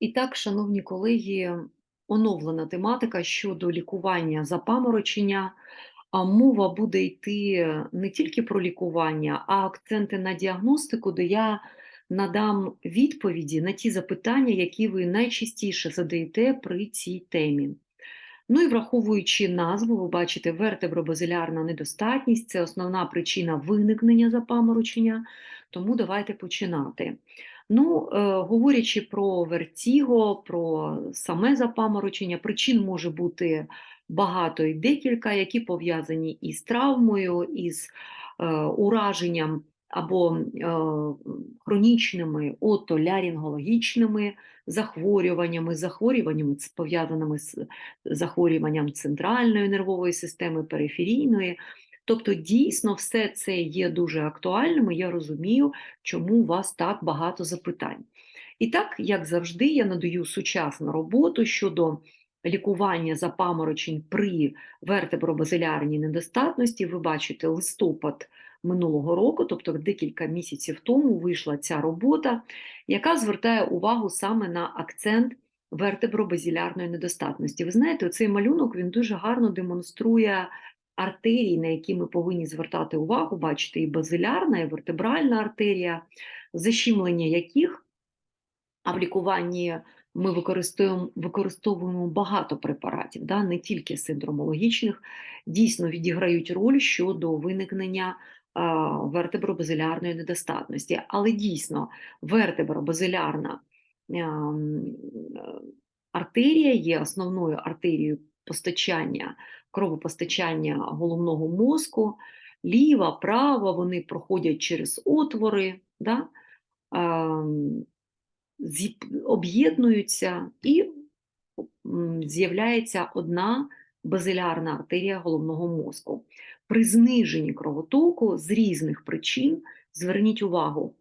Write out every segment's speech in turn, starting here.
І так, шановні колеги, оновлена тематика щодо лікування запаморочення. А мова буде йти не тільки про лікування, а акценти на діагностику, де я надам відповіді на ті запитання, які ви найчастіше задаєте при цій темі. Ну і враховуючи назву, ви бачите, вертебробазилярна недостатність це основна причина виникнення запаморочення, тому давайте починати. Ну, е, говорячи про вертіго, про саме запаморочення, причин може бути багато і декілька, які пов'язані із травмою, із е, ураженням або е, хронічними отолярінгологічними захворюваннями, захворюваннями пов'язаними з захворюванням центральної нервової системи, периферійної. Тобто, дійсно, все це є дуже актуальним, і я розумію, чому у вас так багато запитань. І так, як завжди, я надаю сучасну роботу щодо лікування запаморочень при вертебробазилярній недостатності. Ви бачите листопад минулого року, тобто декілька місяців тому вийшла ця робота, яка звертає увагу саме на акцент вертебробазилярної недостатності. Ви знаєте, цей малюнок він дуже гарно демонструє артерії, на які ми повинні звертати увагу. Бачите, і базилярна, і вертебральна артерія, защімлення яких а в лікуванні ми використовуємо, використовуємо багато препаратів, да, не тільки синдромологічних, дійсно відіграють роль щодо виникнення вертебробазилярної недостатності. Але дійсно вертебробазилярна ем, е, артерія є основною артерією постачання, кровопостачання головного мозку. Ліва, права, вони проходять через отвори. Да? ем, об'єднуються і з'являється одна базилярна артерія головного мозку. При зниженні кровотоку з різних причин, зверніть увагу,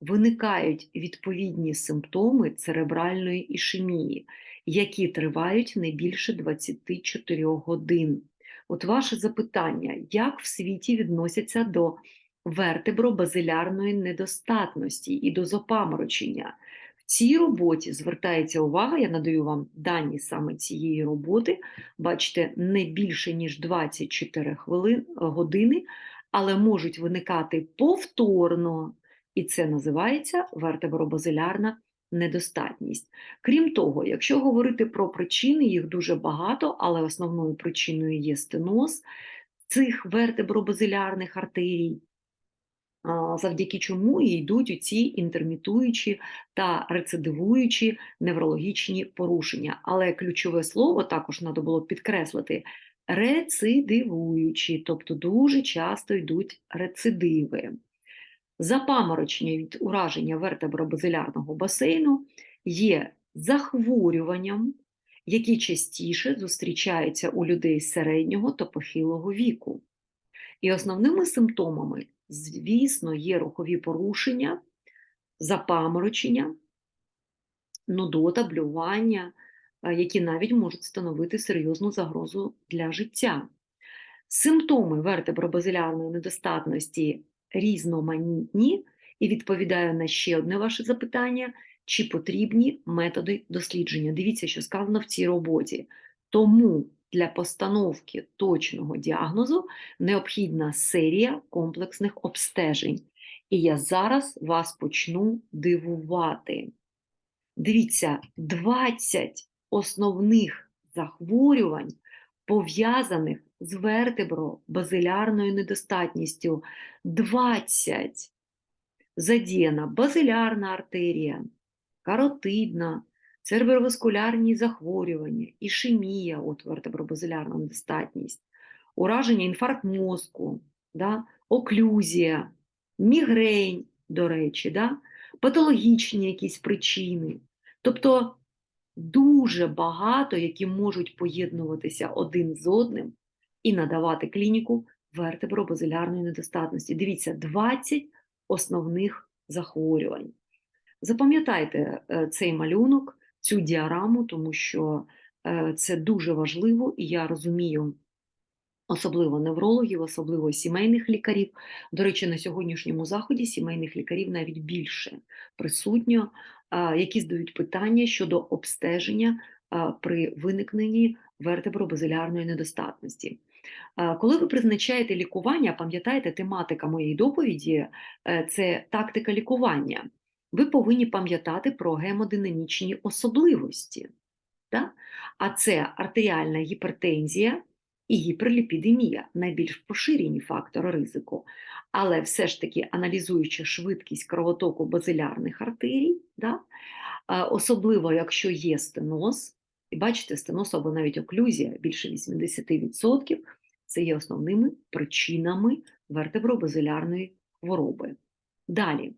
виникають відповідні симптоми церебральної ішемії, які тривають не більше 24 годин. От ваше запитання, як в світі відносяться до вертебробазилярної недостатності і до запаморочення? В цій роботі звертається увага, я надаю вам дані саме цієї роботи, бачите, не більше ніж 24 хвилин, години, але можуть виникати повторно, і це називається вертебробазилярна недостатність. Крім того, якщо говорити про причини, їх дуже багато, але основною причиною є стеноз цих вертебробазилярних артерій, завдяки чому і йдуть ці інтермітуючі та рецидивуючі неврологічні порушення. Але ключове слово також треба було підкреслити рецидивуючі, тобто дуже часто йдуть рецидиви. Запаморочення від ураження вертебробазилярного басейну є захворюванням, які частіше зустрічаються у людей середнього та похилого віку. І основними симптомами, звісно, є рухові порушення, запаморочення, нудота, блювання, е, які навіть можуть становити серйозну загрозу для життя. Симптоми вертебробазилярної недостатності різноманітні і відповідаю на ще одне ваше запитання: чи потрібні методи дослідження? Дивіться, що сказано в цій роботі. Тому для постановки точного діагнозу необхідна серія комплексних обстежень. І я зараз вас почну дивувати. Дивіться, 20 основних захворювань, пов'язаних з вертебробазилярною недостатністю. 20 задіяна базилярна артерія, каротидна, цереброваскулярні захворювання, ішемія, от вертебробазилярна недостатність, ураження інфаркт мозку, да, оклюзія, мігрень, до речі, да, патологічні якісь причини. Тобто дуже багато, які можуть поєднуватися один з одним і надавати клініку вертебробазилярної недостатності. Дивіться, 20 основних захворювань. Запам'ятайте е, цей малюнок, цю діараму, тому що е, це дуже важливо, і я розумію, особливо неврологів, особливо сімейних лікарів. До речі, на сьогоднішньому заході сімейних лікарів навіть більше присутньо які задають питання щодо обстеження при виникненні вертебробазилярної недостатності. Коли ви призначаєте лікування, пам'ятаєте, тематика моєї доповіді е, це тактика лікування. Ви повинні пам'ятати про гемодинамічні особливості. Да? А це артеріальна гіпертензія і гіперліпідемія найбільш поширені фактори ризику. Але все ж таки, аналізуючи швидкість кровотоку базилярних артерій, да? особливо якщо є стеноз, і бачите, стеноз або навіть оклюзія більше 80%, це є основними причинами вертебробазилярної хвороби. Далі,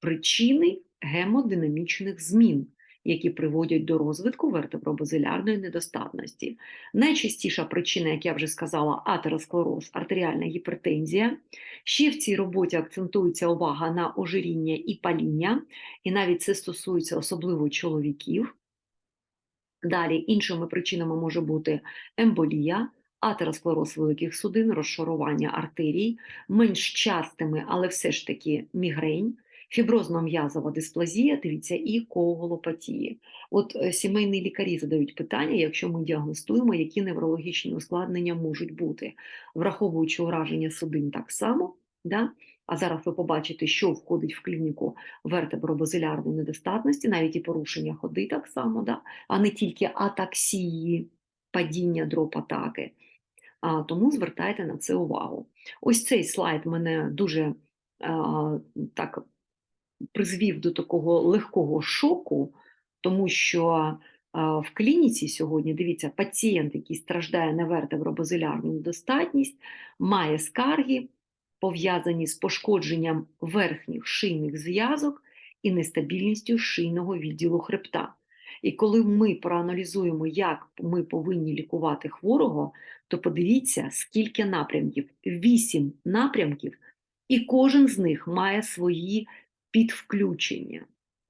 причини гемодинамічних змін, які приводять до розвитку вертебробазилярної недостатності. Найчастіша причина, як я вже сказала, атеросклероз, артеріальна гіпертензія. Ще в цій роботі акцентується увага на ожиріння і паління, і навіть це стосується особливо чоловіків. Далі іншими причинами може бути емболія, атеросклероз великих судин, розшарування артерій, менш частими, але все ж таки мігрень, фіброзно-м'язова дисплазія, дивіться, і коголопатії. От е, сімейні лікарі задають питання, якщо ми діагностуємо, які неврологічні ускладнення можуть бути, враховуючи ураження судин так само. Да? А зараз ви побачите, що входить в клініку вертебробазилярної недостатності, навіть і порушення ходи так само, да? а не тільки атаксії, падіння дроп атаки. А, тому звертайте на це увагу. Ось цей слайд мене дуже а, так призвів до такого легкого шоку, тому що а, в клініці сьогодні, дивіться, пацієнт, який страждає на вертебробазилярну недостатність, має скарги, пов'язані з пошкодженням верхніх шийних зв'язок і нестабільністю шийного відділу хребта. І коли ми проаналізуємо, як ми повинні лікувати хворого, то подивіться, скільки напрямків: вісім напрямків, і кожен з них має свої підвключення: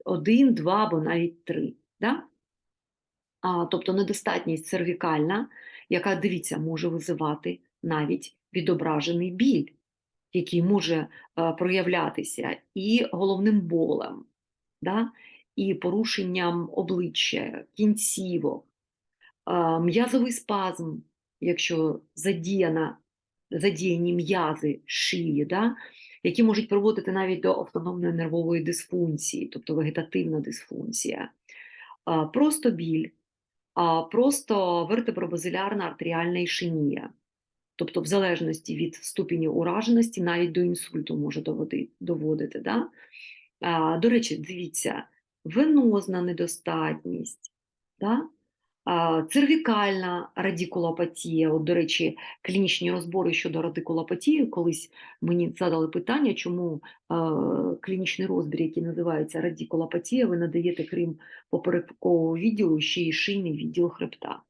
один, два або навіть три. Да? А, Тобто недостатність cervicальна, яка, дивіться, може визивати навіть відображений біль, який може проявлятися і головним болем. Да? і порушенням обличчя, кінцівок, м'язовий спазм, якщо задіяна, задіяні м'язи шиї, да, які можуть приводити навіть до автономної нервової дисфункції, тобто вегетативна дисфункція, просто біль, просто вертебробазилярна артеріальна ішемія. Тобто, в залежності від ступені ураженості, навіть до інсульту може доводити. доводити да? а, До речі, дивіться, венозна недостатність, да? а, цервікальна радикулопатія. От, до речі, клінічні розбори щодо радикулопатії, колись мені задали питання, чому а, клінічний розбір, який називається радикулопатія, ви надаєте, крім поперекового відділу, ще й шийний відділ хребта.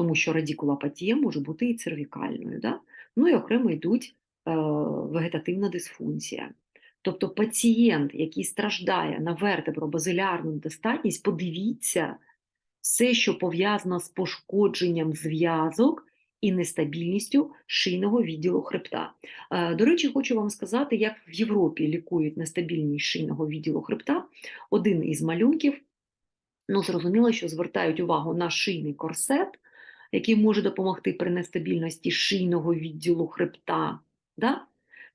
Тому що радикулопатія може бути і цервікальною. Да? Ну і окремо йдуть е, вегетативна дисфункція. Тобто пацієнт, який страждає на вертебробазилярну недостатність, подивіться все, що пов'язано з пошкодженням зв'язок і нестабільністю шийного відділу хребта. Е, До речі, хочу вам сказати, як в Європі лікують нестабільність шийного відділу хребта. Один із малюнків, ну зрозуміло, що звертають увагу на шийний корсет, який може допомогти при нестабільності шийного відділу хребта. Да?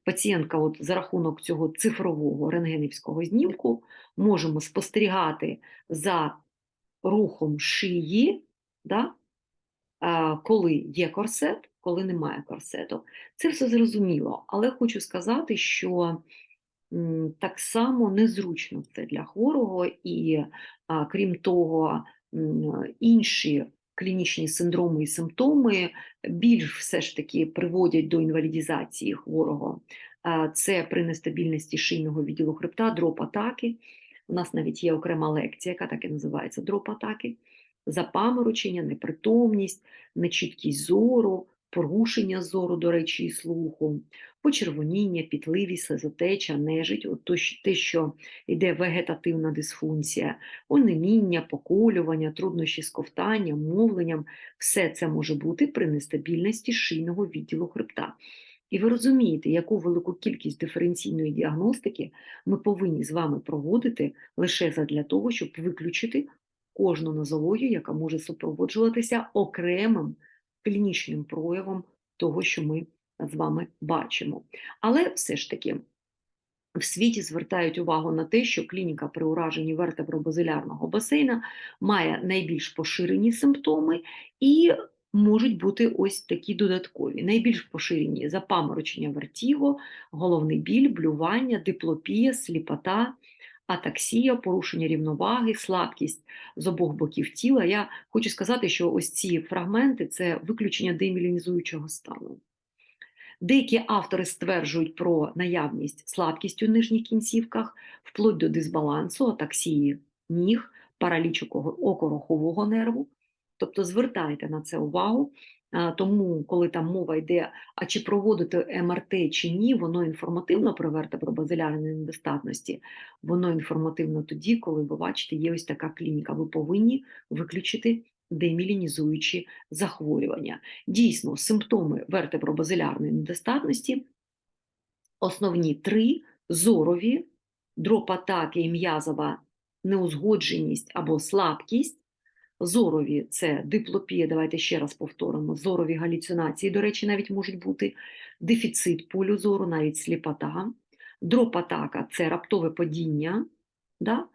Пацієнтка от за рахунок цього цифрового рентгенівського знімку можемо спостерігати за рухом шиї, да? коли є корсет, коли немає корсету. Це все зрозуміло, але хочу сказати, що так само незручно це для хворого, і крім того, інші клінічні синдроми і симптоми більш все ж таки приводять до інвалідізації хворого. Це при нестабільності шийного відділу хребта, дроп атаки. У нас навіть є окрема лекція, яка так і називається дроп атаки, запаморочення, непритомність, нечіткість зору, порушення зору, до речі, і слуху, почервоніння, пітливість, слезотеча, нежить, от те, що йде вегетативна дисфункція, онеміння, поколювання, труднощі з ковтанням, мовленням, все це може бути при нестабільності шийного відділу хребта. І ви розумієте, яку велику кількість диференційної діагностики ми повинні з вами проводити лише задля того, щоб виключити кожну нозологію, яка може супроводжуватися окремим клінічним проявом того, що ми з вами бачимо. Але все ж таки. В світі звертають увагу на те, що клініка при ураженні вертебробазилярного басейна має найбільш поширені симптоми і можуть бути ось такі додаткові. Найбільш поширені запаморочення вертіго, головний біль, блювання, диплопія, сліпота, атаксія, порушення рівноваги, слабкість з обох боків тіла. Я хочу сказати, що ось ці фрагменти це виключення демілінізуючого стану. Деякі автори стверджують про наявність слабкість у нижніх кінцівках, вплоть до дисбалансу, атаксії ніг, паралічу окорохового нерву. Тобто звертайте на це увагу, тому коли там мова йде, а чи проводити МРТ чи ні, воно інформативно про вертебробазилярної недостатності, воно інформативно тоді, коли ви бачите, є ось така клініка. Ви повинні виключити демілінізуючі захворювання. Дійсно, симптоми вертебробазилярної недостатності основні три зорові, дропатаки і м'язова неузгодженість або слабкість. Зорові це диплопія, давайте ще раз повторимо. Зорові галюцинації, до речі, навіть можуть бути дефіцит полю зору, навіть сліпота. Дропатака це раптове падіння, да?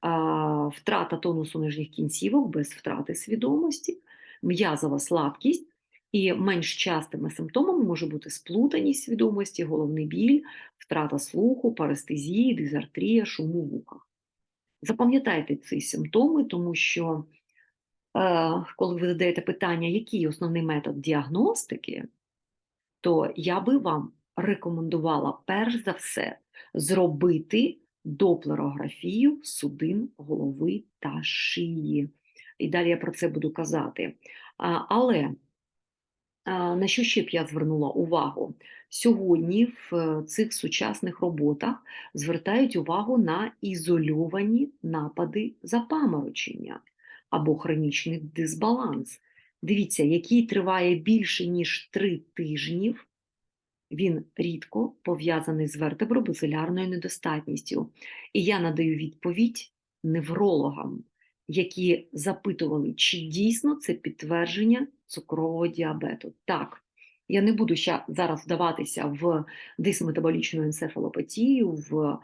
а, втрата тонусу нижніх кінцівок без втрати свідомості, м'язова слабкість. І менш частими симптомами може бути сплутаність свідомості, головний біль, втрата слуху, парестезії, дизартрія, шум у вухах. Запам'ятайте ці симптоми, тому що коли ви задаєте питання, який основний метод діагностики, то я би вам рекомендувала перш за все зробити доплерографію судин голови та шиї. І далі я про це буду казати. Але на що ще б я звернула увагу? Сьогодні в е, цих сучасних роботах звертають увагу на ізольовані напади запаморочення або хронічний дисбаланс. Дивіться, який триває більше, ніж три тижнів, він рідко пов'язаний з вертебробазилярною недостатністю. І я надаю відповідь неврологам, які запитували, чи дійсно це підтвердження цукрового діабету. Так, я не буду ще зараз вдаватися в дисметаболічну енцефалопатію, в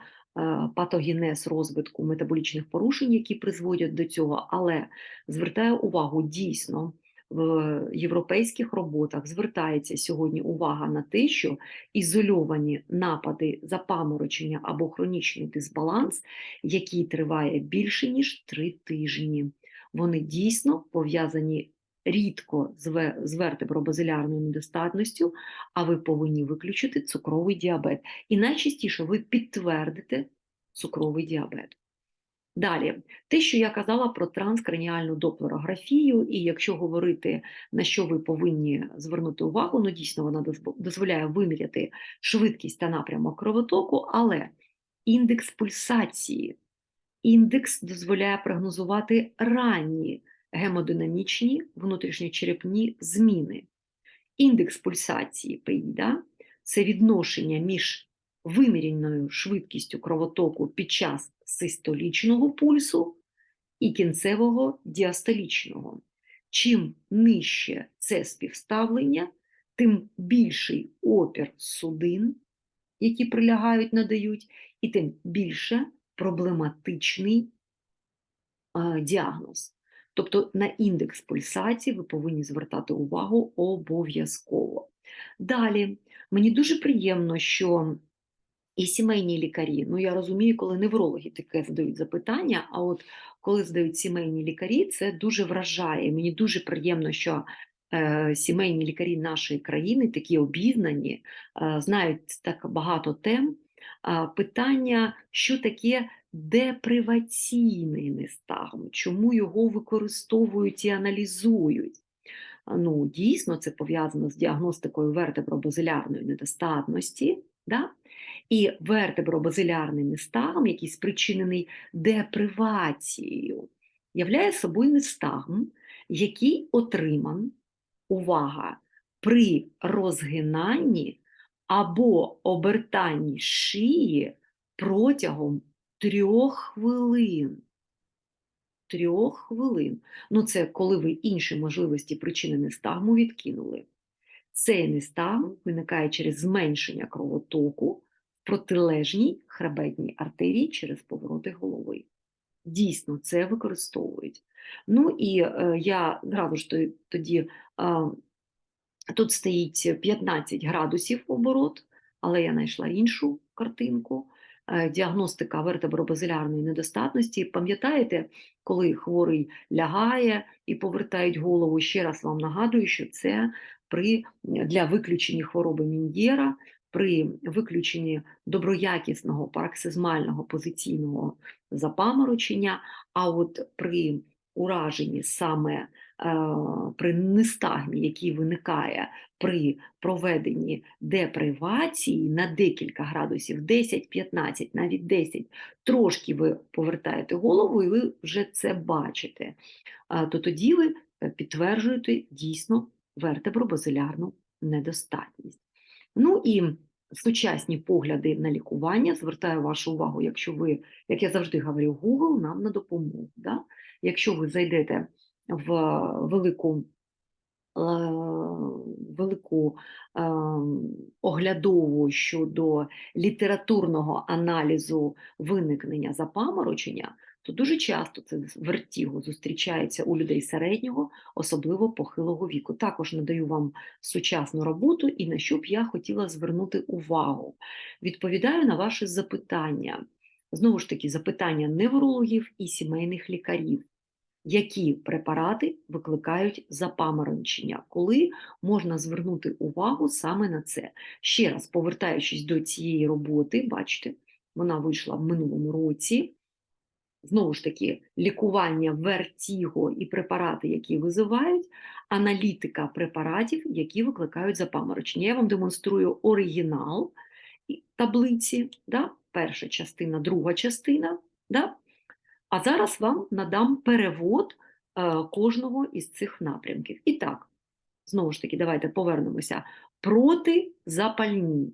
патогенез розвитку метаболічних порушень, які призводять до цього, але звертаю увагу дійсно. В європейських роботах звертається сьогодні увага на те, що ізольовані напади запаморочення або хронічний дисбаланс, який триває більше ніж три тижні, вони дійсно пов'язані рідко з вертебробазилярною недостатністю, а ви повинні виключити цукровий діабет. І найчастіше ви підтвердите цукровий діабет. Далі, те, що я казала про транскраніальну доплерографію, і якщо говорити, на що ви повинні звернути увагу, ну дійсно вона дозволяє виміряти швидкість та напрямок кровотоку, але індекс пульсації, індекс дозволяє прогнозувати ранні гемодинамічні внутрішньочерепні зміни. Індекс пульсації ПІДа це відношення між виміряною швидкістю кровотоку під час систолічного пульсу і кінцевого діастолічного. Чим нижче це співставлення, тим більший опір судин, які прилягають, надають, і тим більше проблематичний діагноз. Тобто на індекс пульсації ви повинні звертати увагу обов'язково. Далі, мені дуже приємно, що і сімейні лікарі, ну я розумію, коли неврологи таке задають запитання, а от коли задають сімейні лікарі, це дуже вражає. Мені дуже приємно, що е, сімейні лікарі нашої країни такі обізнані, е, знають так багато тем. Питання, що таке деприваційний нестагм, чому його використовують і аналізують. Ну, Дійсно, це пов'язано з діагностикою вертебробазилярної недостатності. Да? І вертебробазилярний нестагм, який спричинений депривацією, являє собою нестагм, який отриман, увага, при розгинанні або обертанні шиї протягом трьох хвилин. Трьох хвилин. Ну, це коли ви інші можливості причини нестагму відкинули. Цей нестагм виникає через зменшення кровотоку в протилежній хребетній артерії через повороти голови. Дійсно, це використовують. Ну і е, я зразу ж тоді е, тут стоїть 15 градусів оборот, але я знайшла іншу картинку. Е, Діагностика вертебробазилярної недостатності. Пам'ятаєте, коли хворий лягає і повертають голову, ще раз вам нагадую, що це при, для виключення хвороби Мін'єра, при виключенні доброякісного параксизмального позиційного запаморочення, а от при ураженні саме е, при нестагмі, який виникає при проведенні депривації на декілька градусів, 10-15, навіть 10, трошки ви повертаєте голову, і ви вже це бачите, то тоді ви е, підтверджуєте дійсно вертебробазилярну недостатність. Ну і сучасні погляди на лікування, звертаю вашу увагу, якщо ви, як я завжди говорю, Google нам на допомогу. Да? Якщо ви зайдете в велику е, велику е, оглядову щодо літературного аналізу виникнення запаморочення, то дуже часто це вертіго зустрічається у людей середнього, особливо похилого віку. Також надаю вам сучасну роботу і на що б я хотіла звернути увагу. Відповідаю на ваші запитання. Знову ж таки, запитання неврологів і сімейних лікарів які препарати викликають запаморочення, коли можна звернути увагу саме на це. Ще раз, повертаючись до цієї роботи, бачите, вона вийшла в минулому році. Знову ж таки, лікування вертіго і препарати, які визивають, аналітика препаратів, які викликають запаморочення. Я вам демонструю оригінал таблиці, да? перша частина, друга частина. Да? А зараз вам надам перевод е, кожного із цих напрямків. І так, знову ж таки, давайте повернемося. Протизапальні.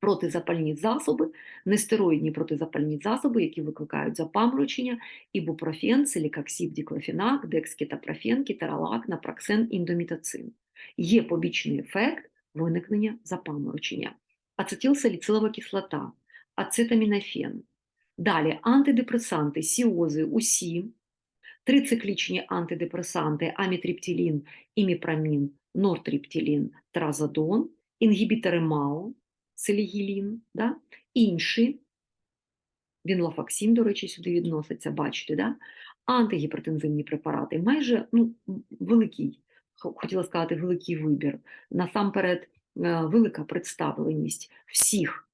Протизапальні засоби, нестероїдні протизапальні засоби, які викликають запаморочення, ібупрофен, силікаксів, діклофенак, декскетапрофен, кітаралак, напраксен, індомітацин. Є побічний ефект виникнення запаморочення. Ацетилсаліцилова кислота, ацетамінофен, Далі антидепресанти, сіози, усі, трициклічні антидепресанти, амітриптилін, іміпрамін, нортріптилін, тразодон, інгібітори МАО, селігілін, да? інші, вінлофаксін, до речі, сюди відноситься, бачите, да? антигіпертензивні препарати, майже ну, великий, хотіла сказати, великий вибір. Насамперед, е, велика представленість всіх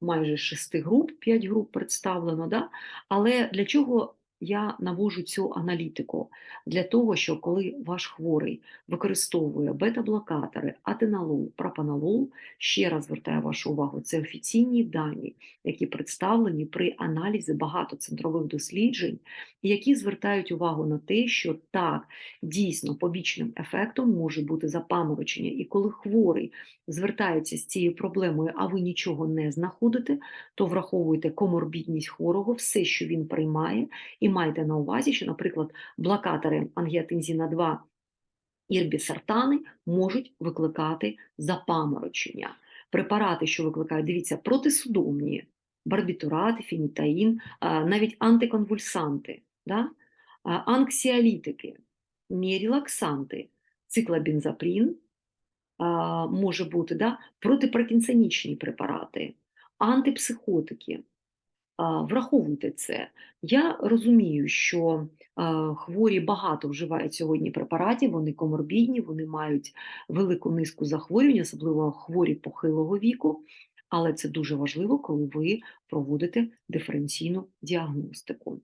майже шести груп, п'ять груп представлено. Да? Але для чого я навожу цю аналітику? Для того, що коли ваш хворий використовує бета-блокатори, атенолол, пропанолол, ще раз звертаю вашу увагу, це офіційні дані, які представлені при аналізі багатоцентрових досліджень, які звертають увагу на те, що так, дійсно побічним ефектом може бути запаморочення. І коли хворий звертається з цією проблемою, а ви нічого не знаходите, то враховуйте коморбідність хворого, все, що він приймає, і майте на увазі, що, наприклад, блокатори ангіотензіна 2 ірбісартани можуть викликати запаморочення. Препарати, що викликають, дивіться, протисудомні, барбітурат, фінітаїн, навіть антиконвульсанти, да? а, анксіолітики, мірілаксанти, циклобензапрін, може бути да? протипаркінсонічні препарати, антипсихотики. Враховуйте це. Я розумію, що хворі багато вживають сьогодні препаратів, вони коморбідні, вони мають велику низку захворювань, особливо хворі похилого віку. Але це дуже важливо, коли ви проводите диференційну діагностику.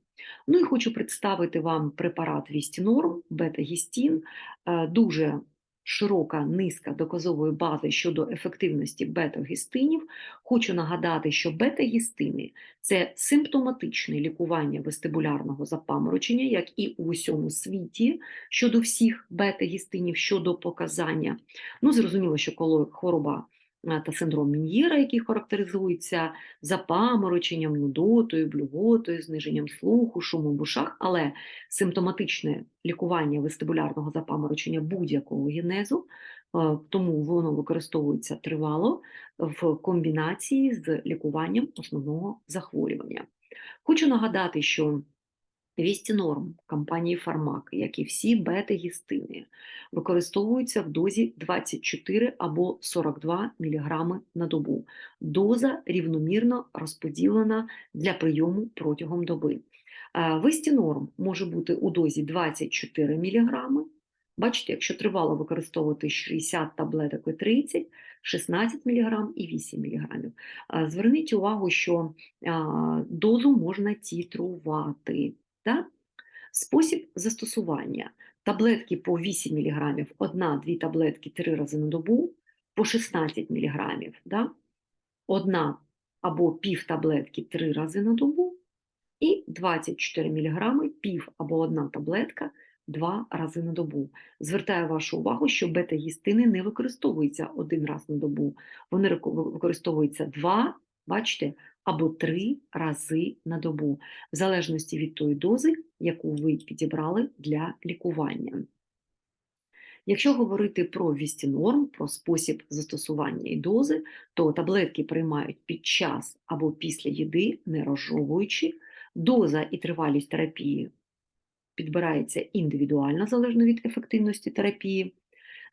Ну і хочу представити вам препарат Вістінорм, бета-гістін, е, дуже широка низка доказової бази щодо ефективності бета-гістинів, хочу нагадати, що бета-гістини – це симптоматичне лікування вестибулярного запаморочення, як і у усьому світі щодо всіх бета-гістинів, щодо показання. Ну, зрозуміло, що коли хвороба та синдром Мін'єра, який характеризується запамороченням, нудотою, блювотою, зниженням слуху, шумом в ушах, але симптоматичне лікування вестибулярного запаморочення будь-якого генезу, е, тому воно використовується тривало в комбінації з лікуванням основного захворювання. Хочу нагадати, що Вістінорм компанії Фармак, як і всі бета-гістини, використовуються в дозі 24 або 42 мг на добу. Доза рівномірно розподілена для прийому протягом доби. Е, Вестінорм може бути у дозі 24 мг. Бачите, якщо тривало використовувати 60 таблеток і 30, 16 мг і 8 мг. Е, Зверніть увагу, що е, дозу можна тітрувати. Так? Спосіб застосування. Таблетки по 8 мг, одна-дві таблетки 3 рази на добу, по 16 мг. Да? Одна або пів таблетки 3 рази на добу, і 24 мг, пів або одна таблетка 2 рази на добу. Звертаю вашу увагу, що бета-гістини не використовуються один раз на добу. Вони використовуються 2, бачите, або 3 рази на добу, в залежності від тої дози, яку ви підібрали для лікування. Якщо говорити про вістінорм, про спосіб застосування і дози, то таблетки приймають під час або після їди, не розжовуючи. Доза і тривалість терапії підбирається індивідуально залежно від ефективності терапії.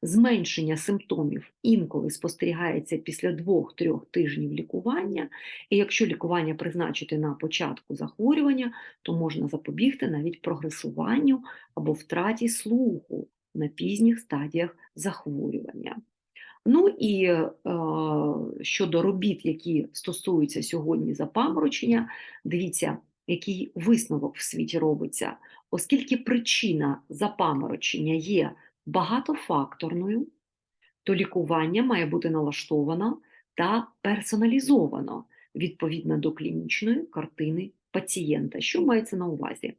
Зменшення симптомів інколи спостерігається після 2-3 тижнів лікування, і якщо лікування призначити на початку захворювання, то можна запобігти навіть прогресуванню або втраті слуху на пізніх стадіях захворювання. Ну і е, щодо робіт, які стосуються сьогодні запаморочення, дивіться, який висновок в світі робиться, оскільки причина запаморочення є багатофакторною, то лікування має бути налаштовано та персоналізовано відповідно до клінічної картини пацієнта. Що мається на увазі?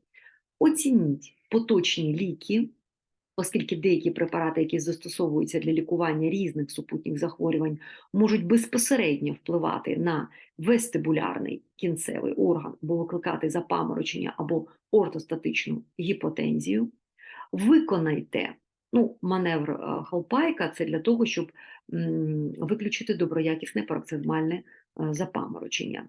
Оцініть поточні ліки, оскільки деякі препарати, які застосовуються для лікування різних супутніх захворювань, можуть безпосередньо впливати на вестибулярний кінцевий орган, або викликати запаморочення або ортостатичну гіпотензію. Виконайте ну, маневр е, Халпайка це для того, щоб виключити доброякісне пароксизмальне е, запаморочення.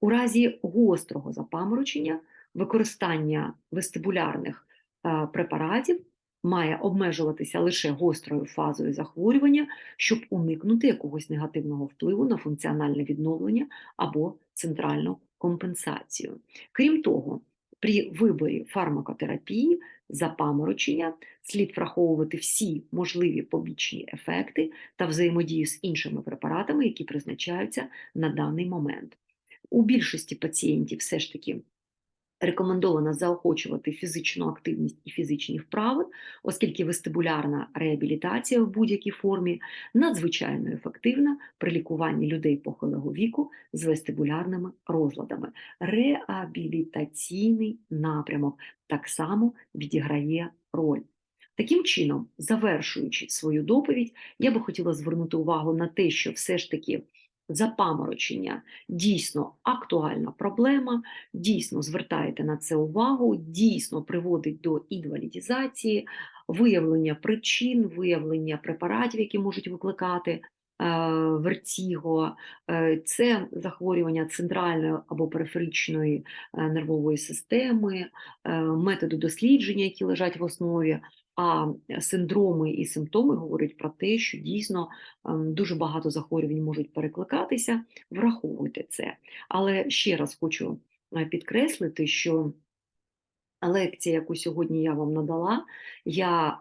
У разі гострого запаморочення використання вестибулярних е, препаратів має обмежуватися лише гострою фазою захворювання, щоб уникнути якогось негативного впливу на функціональне відновлення або центральну компенсацію. Крім того, при виборі фармакотерапії запаморочення слід враховувати всі можливі побічні ефекти та взаємодію з іншими препаратами, які призначаються на даний момент. У більшості пацієнтів все ж таки рекомендовано заохочувати фізичну активність і фізичні вправи, оскільки вестибулярна реабілітація в будь-якій формі надзвичайно ефективна при лікуванні людей похилого віку з вестибулярними розладами. Реабілітаційний напрямок так само відіграє роль. Таким чином, завершуючи свою доповідь, я би хотіла звернути увагу на те, що все ж таки запаморочення. Дійсно актуальна проблема, дійсно звертаєте на це увагу, дійсно приводить до інвалідізації, виявлення причин, виявлення препаратів, які можуть викликати е, вертіго, Е, це захворювання центральної або периферичної е, нервової системи, методи дослідження, які лежать в основі. А синдроми і симптоми говорять про те, що дійсно ем, дуже багато захворювань можуть перекликатися. Враховуйте це. Але ще раз хочу е, підкреслити, що лекція, яку сьогодні я вам надала, я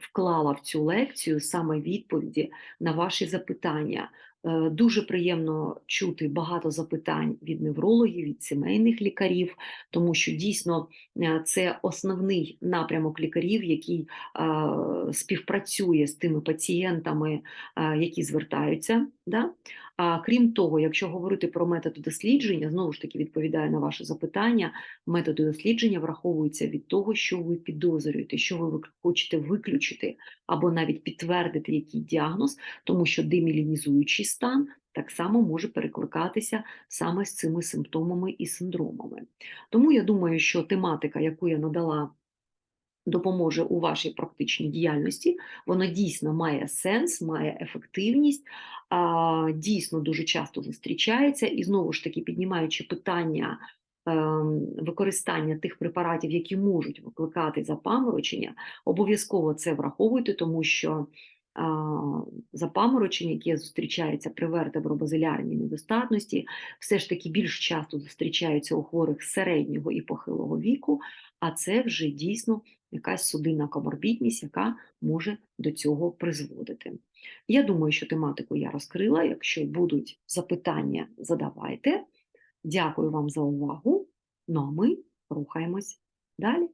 вклала в цю лекцію саме відповіді на ваші запитання. Е, Дуже приємно чути багато запитань від неврологів, від сімейних лікарів, тому що дійсно е, це основний напрямок лікарів, який е, співпрацює з тими пацієнтами, які звертаються. Да? А крім того, якщо говорити про методи дослідження, знову ж таки відповідаю на ваше запитання, методи дослідження враховуються від того, що ви підозрюєте, що ви хочете виключити або навіть підтвердити який діагноз, тому що демілінізуючий стан так само може перекликатися саме з цими симптомами і синдромами. Тому я думаю, що тематика, яку я надала, допоможе у вашій практичній діяльності, вона дійсно має сенс, має ефективність, дійсно дуже часто зустрічається, і знову ж таки, піднімаючи питання. ем, Використання тих препаратів, які можуть викликати запаморочення, обов'язково це враховуйте, тому що а, запаморочення, яке зустрічається при вертебробазилярній недостатності, все ж таки більш часто зустрічаються у хворих середнього і похилого віку, а це вже дійсно якась судинна коморбідність, яка може до цього призводити. Я думаю, що тематику я розкрила. Якщо будуть запитання, задавайте. Дякую вам за увагу. Ну а ми рухаємось далі.